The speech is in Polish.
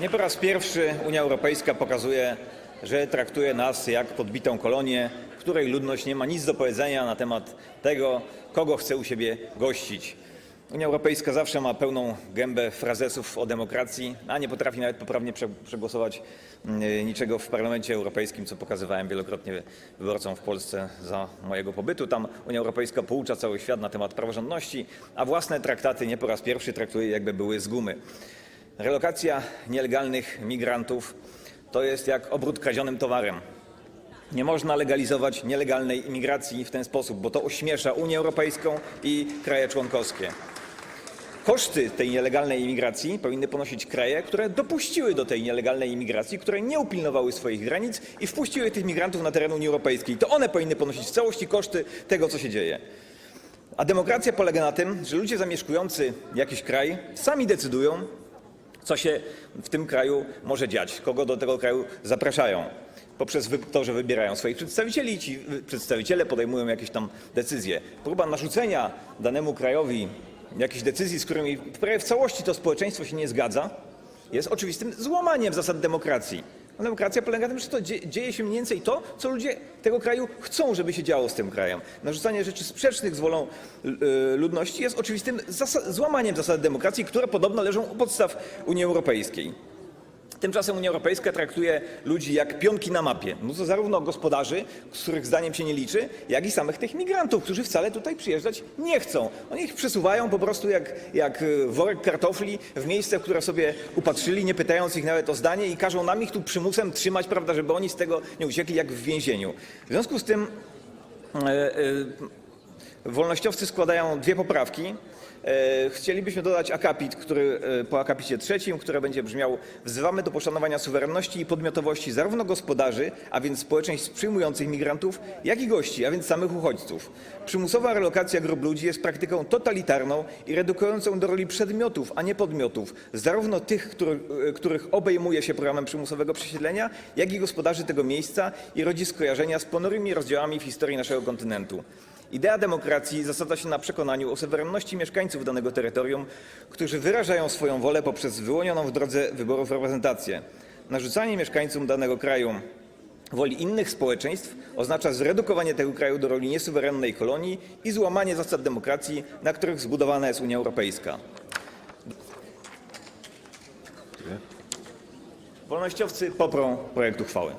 Nie po raz pierwszy Unia Europejska pokazuje, że traktuje nas jak podbitą kolonię, w której ludność nie ma nic do powiedzenia na temat tego, kogo chce u siebie gościć. Unia Europejska zawsze ma pełną gębę frazesów o demokracji, a nie potrafi nawet poprawnie prze- przegłosować mm, niczego w Parlamencie Europejskim, co pokazywałem wielokrotnie wyborcom w Polsce za mojego pobytu. Tam Unia Europejska poucza cały świat na temat praworządności, a własne traktaty nie po raz pierwszy traktuje jakby były z gumy. Relokacja nielegalnych migrantów to jest jak obrót kradzionym towarem. Nie można legalizować nielegalnej imigracji w ten sposób, bo to ośmiesza Unię Europejską i kraje członkowskie. Koszty tej nielegalnej imigracji powinny ponosić kraje, które dopuściły do tej nielegalnej imigracji, które nie upilnowały swoich granic i wpuściły tych migrantów na teren Unii Europejskiej. To one powinny ponosić w całości koszty tego, co się dzieje. A demokracja polega na tym, że ludzie zamieszkujący jakiś kraj sami decydują, co się w tym kraju może dziać, kogo do tego kraju zapraszają. Poprzez to, że wybierają swoich przedstawicieli, ci y, przedstawiciele podejmują jakieś tam decyzje. Próba narzucenia danemu krajowi jakichś decyzji, z którymi prawie w całości to społeczeństwo się nie zgadza, jest oczywistym złamaniem zasad demokracji. A demokracja polega na tym, że to dzie- dzieje się mniej więcej to, co ludzie tego kraju chcą, żeby się działo z tym krajem. Narzucanie rzeczy sprzecznych z wolą y, ludności jest oczywistym złamaniem zasad demokracji, które podobno leżą u podstaw Unii Europejskiej. Tymczasem Unia Europejska traktuje ludzi jak pionki na mapie. No zarówno gospodarzy, z których zdaniem się nie liczy, jak i samych tych migrantów, którzy wcale tutaj przyjeżdżać nie chcą. Oni ich przesuwają po prostu jak, jak y, worek kartofli w miejsce, w które sobie upatrzyli, nie pytając ich nawet o zdanie i każą nam ich tu przymusem trzymać, prawda, żeby oni z tego nie uciekli jak w więzieniu. W związku z tym e, e, Wolnościowcy składają dwie poprawki. E, Chcielibyśmy dodać akapit, który, e, po akapicie trzecim, które będzie brzmiał Wzywamy do poszanowania suwerenności i podmiotowości zarówno gospodarzy, a więc społeczeństw przyjmujących migrantów, jak i gości, a więc samych uchodźców. Przymusowa relokacja grup ludzi jest praktyką totalitarną i redukującą do roli przedmiotów, a nie podmiotów, zarówno tych, który, e, których obejmuje się programem przymusowego przesiedlenia, jak i gospodarzy tego miejsca i rodzi skojarzenia z ponurymi rozdziałami w historii naszego kontynentu. Idea demokracji zasada się na przekonaniu o suwerenności mieszkańców danego terytorium, którzy wyrażają swoją wolę poprzez wyłonioną w drodze wyborów reprezentację. Narzucanie mieszkańcom danego kraju woli innych społeczeństw oznacza zredukowanie tego kraju do roli niesuwerennej kolonii i złamanie zasad demokracji, na których zbudowana jest Unia Europejska. Wolnościowcy poprą projekt uchwały.